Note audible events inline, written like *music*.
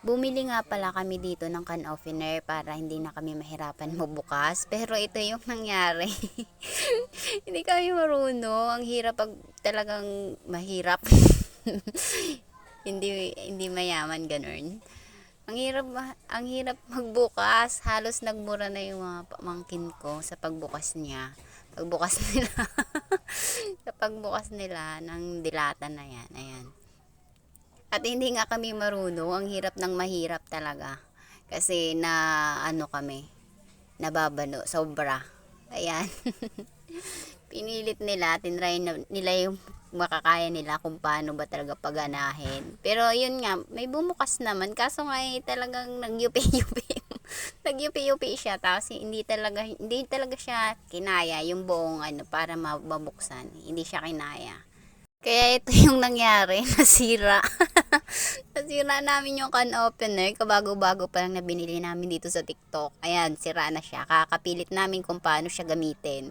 Bumili nga pala kami dito ng can opener para hindi na kami mahirapan mabukas. *laughs* Pero ito yung nangyari. *laughs* hindi kami marunong. Ang hirap pag talagang mahirap. *laughs* hindi hindi mayaman ganun. Ang hirap ang hirap magbukas. Halos nagmura na yung mga pamangkin ko sa pagbukas niya. Pagbukas nila. sa pagbukas nila ng dilata na yan. Ayan. At hindi nga kami marunong, ang hirap ng mahirap talaga. Kasi na ano kami, nababano, sobra. Ayan. *laughs* Pinilit nila, tinry nila yung makakaya nila kung paano ba talaga paganahin. Pero yun nga, may bumukas naman. Kaso nga eh, talagang nagyupi-yupi. *laughs* nagyupi-yupi siya. Tapos hindi talaga, hindi talaga siya kinaya yung buong ano, para mabuksan. Hindi siya kinaya. Kaya ito yung nangyari, *laughs* nasira. *laughs* nasira namin yung can opener, kabago-bago pa lang na binili namin dito sa TikTok. Ayan, sira na siya. Kakapilit namin kung paano siya gamitin.